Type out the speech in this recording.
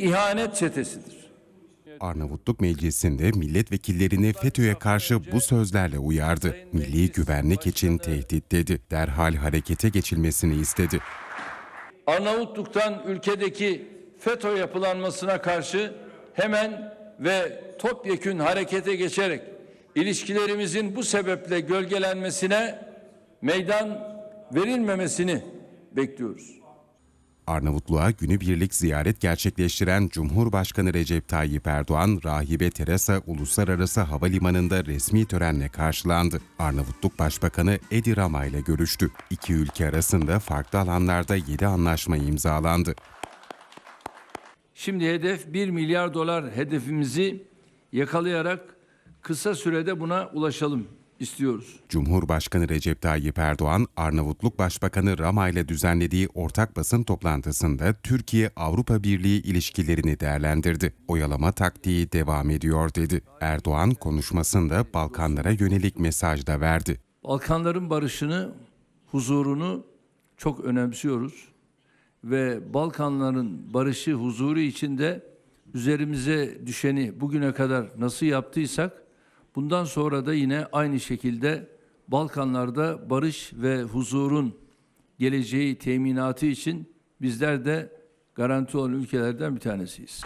ihanet çetesidir. Arnavutluk Meclisi'nde milletvekillerini FETÖ'ye karşı bu sözlerle uyardı. Milli güvenlik için tehdit dedi. Derhal harekete geçilmesini istedi. Arnavutluk'tan ülkedeki FETÖ yapılanmasına karşı hemen ve topyekün harekete geçerek ilişkilerimizin bu sebeple gölgelenmesine meydan verilmemesini bekliyoruz. Arnavutluğa günübirlik ziyaret gerçekleştiren Cumhurbaşkanı Recep Tayyip Erdoğan, Rahibe Teresa Uluslararası Havalimanı'nda resmi törenle karşılandı. Arnavutluk Başbakanı Edi Rama ile görüştü. İki ülke arasında farklı alanlarda 7 anlaşma imzalandı. Şimdi hedef 1 milyar dolar hedefimizi yakalayarak kısa sürede buna ulaşalım istiyoruz. Cumhurbaşkanı Recep Tayyip Erdoğan, Arnavutluk Başbakanı Rama ile düzenlediği ortak basın toplantısında Türkiye-Avrupa Birliği ilişkilerini değerlendirdi. Oyalama taktiği devam ediyor dedi. Erdoğan konuşmasında Balkanlara yönelik mesaj da verdi. Balkanların barışını, huzurunu çok önemsiyoruz ve Balkanların barışı, huzuru içinde üzerimize düşeni bugüne kadar nasıl yaptıysak bundan sonra da yine aynı şekilde Balkanlarda barış ve huzurun geleceği teminatı için bizler de garanti olan ülkelerden bir tanesiyiz.